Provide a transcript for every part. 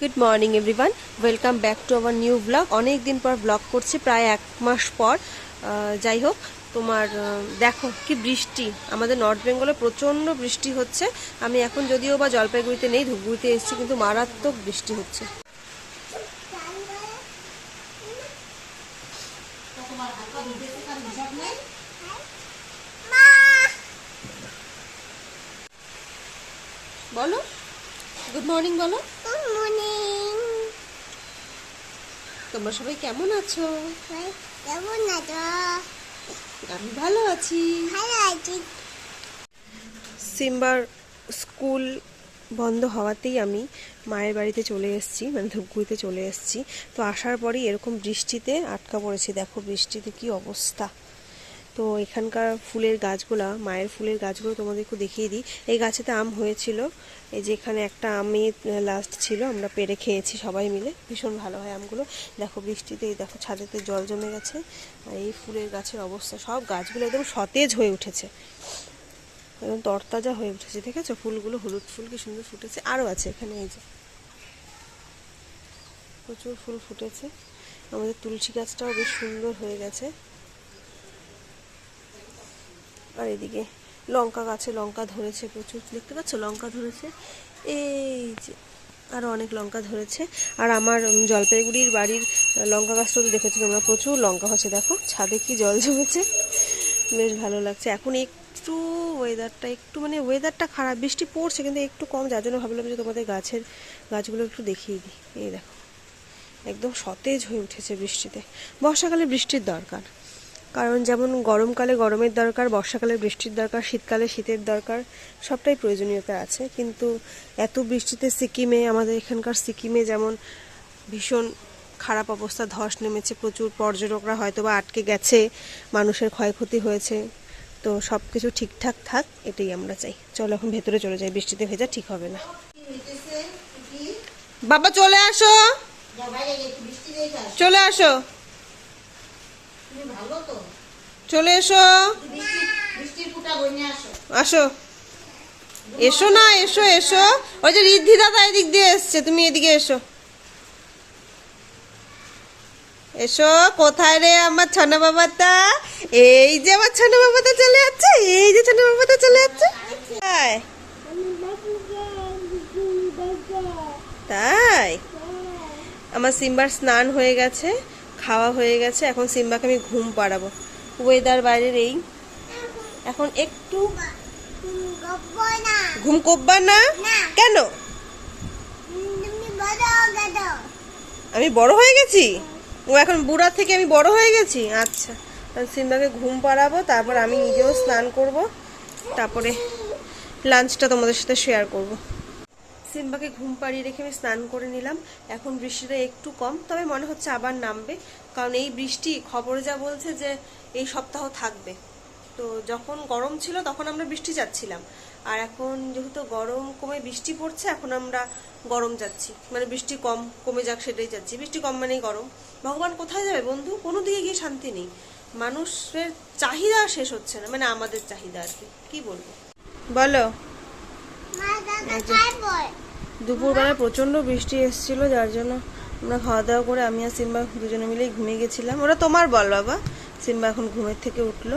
Good morning everyone welcome back to our new blog অনেক দিন পর ব্লগ করছি, প্রায় এক মাস পর। যাই হোক, তোমার দেখো কি বৃষ্টি। আমাদের নর্থ বেঙ্গলে প্রচণ্ড বৃষ্টি হচ্ছে। আমি এখন যদিও বা জলপাইগুড়িতে নেই, ধূপগুড়িতে এসেছি, কিন্তু মারাত্মক বৃষ্টি হচ্ছে। বলো। গুড মর্নিং বলো। তোমরা সবাই কেমন আছো? কেমন আছো? আমি ভালো আছি। ভালো আছি। সিম্বার স্কুল বন্ধ হওয়াতেই আমি মায়ের বাড়িতে চলে এসেছি মানে ধূপগুড়িতে চলে এসেছি। তো আসার পরেই এরকম বৃষ্টিতে আটকা পড়েছি। দেখো বৃষ্টিতে কি অবস্থা। তো এখানকার ফুলের গাছগুলা, মায়ের ফুলের গাছগুলো তোমাদেরকে দেখিয়ে দিই। এই গাছেতে আম হয়েছিল। এই যে এখানে একটা আমি লাস্ট ছিল, আমরা পেরে খেয়েছি সবাই মিলে। ভীষণ ভালো হয় আমগুলো। দেখো বৃষ্টিতে দেখো ছাদেতে জল জমে গেছে। আর এই ফুলের গাছের অবস্থা, সব গাছগুলো একদম সতেজ হয়ে উঠেছে। একদম তরতাজা হয়ে উঠেছে ঠিক আছে ফুলগুলো, হলুদ ফুল কি সুন্দর ফুটেছে। আরও আছে এখানে, এই যে। প্রচুর ফুল ফুটেছে। আমাদের তুলসী গাছটাও বেশ সুন্দর হয়ে গেছে। আর এদিকে লঙ্কা গাছে লঙ্কা ধরেছে প্রচুর। দেখতে পাচ্ছ? লঙ্কা ধরেছে। এই যে আরও অনেক লঙ্কা ধরেছে। আর আমার জলপাইগুড়ির বাড়ির লঙ্কা গাছটা তো দেখেছি তোমরা প্রচুর লঙ্কা হচ্ছে। দেখো, ছাদে কি জল জমেছে। বেশ ভালো লাগছে। এখন একটু ওয়েদারটা একটু মানে ওয়েদারটা খারাপ। বৃষ্টি পড়ছে, কিন্তু একটু কম। যার জন্য ভাবলাম যে তোমাদের গাছের গাছগুলো একটু দেখিয়ে দিই। এই দেখো, একদম সতেজ হয়ে উঠেছে বৃষ্টিতে। বর্ষাকালে বৃষ্টির দরকার। কারণ যেমন গরমকালে গরমের দরকার বর্ষাকালে বৃষ্টির দরকার শীতকালে শীতের দরকার সবটাই প্রয়োজনীয়তা আছে। কিন্তু এত বৃষ্টিতে সিকিমে আমাদের এখানকার সিকিমে যেমন ভীষণ খারাপ অবস্থা ধস নেমেছে প্রচুর পর্যটকরা হয়তো বা আটকে গেছে মানুষের ক্ষয়ক্ষতি হয়েছে তো সব কিছু ঠিকঠাক থাক এটাই আমরা চাই। চলো এখন ভেতরে চলে যাই বৃষ্টিতে ভেজা ঠিক হবে না। বাবা চলে আসো। চলে আসো। চলে এসো। আসো। এসো না, এসো এসো। ওই যে রিদ্ধি দাদা এদিক দিয়ে এসছে, তুমি এদিকে এসো। এসো, কোথায় রে আমার ছানা বাবাটা? এই যে আমার ছানা বাবাটা চলে যাচ্ছে, এই যে ছানা বাবাটা চলে যাচ্ছে। তাই? আমার সিম্বার স্নান হয়ে গেছে, খাওয়া হয়ে গেছে, এখন সিম্বাকে আমি ঘুম পাড়াবো। ওয়েদার বাইরের এই। এখন একটু ঘুম করবার না। কেন? আমি বড় হয়ে গেছি? ও এখন বুড়া থেকে আমি বড় হয়ে গেছি? আচ্ছা সিম্বাকে ঘুম পাড়াবো তারপর আমি নিজেও স্নান করব তারপরে লাঞ্চটা তোমাদের সাথে শেয়ার করব। সিম্বাকে ঘুম পাড়িয়ে রেখে আমি স্নান করে নিলাম। এখন বৃষ্টিটা একটু কম, তবে মনে হচ্ছে আবার নামবে। কারণ এই বৃষ্টি খবরে যা বলছে যে এই সপ্তাহ থাকবে। তো যখন গরম ছিল তখন আমরা বৃষ্টি যাচ্ছিলাম। আর এখন যেহেতু গরম কমে বৃষ্টি পড়ছে, এখন আমরা গরম যাচ্ছি। মানে বৃষ্টি কম, কমে যাক সেটাই যাচ্ছি। বৃষ্টি কম মানেই গরম। ভগবান কোথায় যাবে বন্ধু? কোনো দিকে গিয়ে শান্তি নেই। মানুষের চাহিদা শেষ হচ্ছে না। মানে আমাদের চাহিদা আর কি বলব? বলো মা দাদা এই যে। খাইবো দুপুরবেলা প্রচণ্ড বৃষ্টি এসেছিল যার জন্য আমরা খাওয়া দাওয়া করে আমি আর সিম্বা দুজনে মিলেই ঘুমিয়ে গেছিলাম। ওরা তোমার বল বাবা। সিম্বা এখন ঘুমের থেকে উঠল।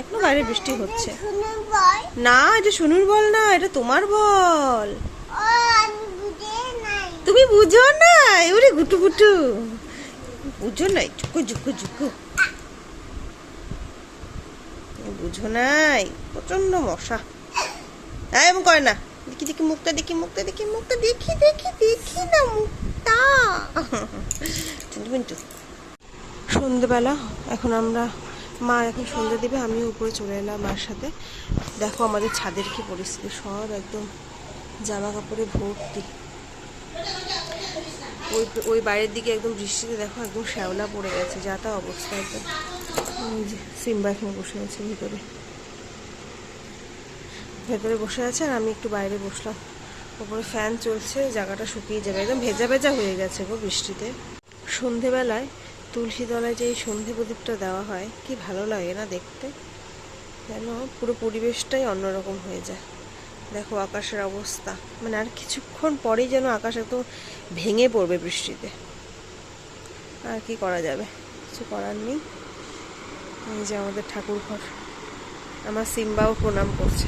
এখনও বাইরে বৃষ্টি হচ্ছে। না এটা শুনুর বল না এটা তোমার বল। তুমি বুঝো না ওরে গুটু গুটু। বুঝো নাই ঝুকু ঝুকু ঝুকু বুঝো নাই প্রচণ্ড মশা। এমন করে না। দেখি দেখি মুখটা দেখি মুখটা দেখি মুখটা, দেখি দেখি দেখি না মুখটা। মিন্টু সন্ধেবেলা, এখন আমরা মা এখন সন্ধে দিবে, আমিও উপরে চলে এলাম মার সাথে। দেখো আমাদের ছাদের কি পরিস্থিতি, সব একদম জামা কাপড়ে ভর্তি। ওই ওই বাইরের দিকে একদম বৃষ্টিতে দেখো একদম শ্যাওলা পড়ে গেছে, যা তা অবস্থা একদম। সিম্বা এখানে বসে আছে ভিতরে। ভেতরে বসে আছে আর আমি একটু বাইরে বসলাম। ওপরে ফ্যান চলছে, জায়গাটা শুকিয়ে যাবে। একদম ভেজা ভেজা হয়ে গেছে গো বৃষ্টিতে। সন্ধেবেলায় তুলসী তলায় যে এই সন্ধে প্রদীপটা দেওয়া হয়, কি ভালো লাগে না দেখতে? যেন পুরো পরিবেশটাই অন্যরকম হয়ে যায়। দেখো আকাশের অবস্থা। মানে আর কিছুক্ষণ পরেই যেন আকাশ একদম ভেঙে পড়বে বৃষ্টিতে। আর কি করা যাবে? কিছু করার নেই। এই যে আমাদের ঠাকুর ঘর আমার সিম্বাও প্রণাম করছে।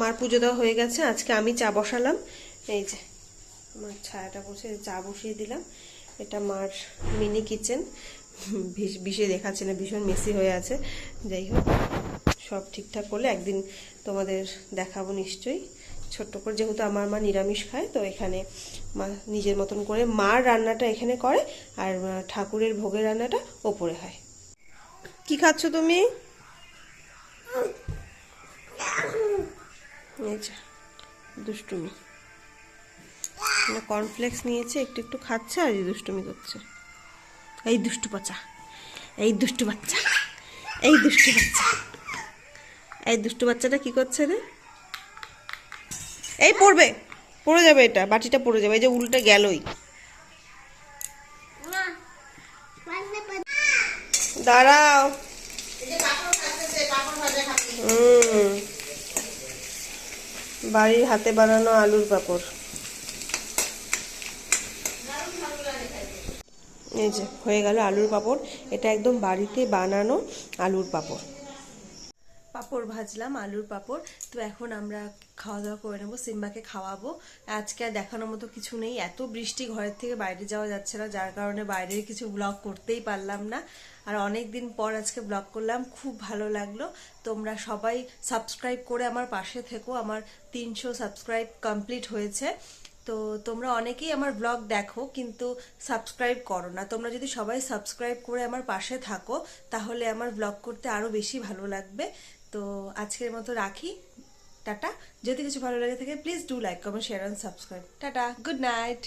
মার পুজো দেওয়া হয়ে গেছে, আজকে আমি চা বসালাম। এই যে, আমার ছায়াটা বসে চা বসিয়ে দিলাম। এটা মার মিনি কিচেন। বিষে দেখাচ্ছে না, ভীষণ মেসি হয়ে আছে। যাই হোক, সব ঠিকঠাক করলে একদিন তোমাদের দেখাবো নিশ্চয়ই। ছোট্ট করে যেহেতু আমার মা নিরামিষ খায়, তো এখানে মা নিজের মতন করে মার রান্নাটা এখানে করে, আর ঠাকুরের ভোগের রান্নাটা ওপরে হয়। কি খাচ্ছ তুমি? যে দুষ্টুমি। মানে কর্নফ্লেক্স নিয়েছে একটু একটু খাচ্ছে আর এই দুষ্টুমি করছে। এই দুষ্টু বাচ্চা এই দুষ্টু বাচ্চা এই দুষ্টু বাচ্চা। এই দুষ্টু বাচ্চাটা কি করছে রে? এই পড়বে পড়ে যাবে এটা বাটিটা পড়ে যাবে এই যে উল্টে গেলই। দাঁড়াও। হুম। বাড়ির হাতে বানানো আলুর পাপড়। এই যে, হয়ে গেল আলুর পাপড়। এটা একদম বাড়িতে বানানো আলুর পাঁপড়। পাঁপড় ভাজলাম, আলুর পাঁপড়। তো এখন আমরা খাওয়া দাওয়া করে নেব, সিম্বাকে খাওয়াবো। আজকে আর দেখানোর মতো কিছু নেই। এত বৃষ্টি ঘরের থেকে বাইরে যাওয়া যাচ্ছে না, যার কারণে বাইরের কিছু ব্লগ করতেই পারলাম না। আর অনেক দিন পর আজকে ব্লগ করলাম, খুব ভালো লাগল। তোমরা সবাই সাবস্ক্রাইব করে আমার পাশে থেকো, আমার তিনশো সাবস্ক্রাইব কমপ্লিট হয়েছে। তো তোমরা অনেকেই আমার ব্লগ দেখো, কিন্তু সাবস্ক্রাইব করো না। তোমরা যদি সবাই সাবস্ক্রাইব করে আমার পাশে থাকো, তাহলে আমার ব্লগ করতে আরও বেশি ভালো লাগবে। তো আজকের মতো রাখি। টাটা। যদি কিছু ভালো লাগে থাকে please do like comment share and subscribe tata. Good night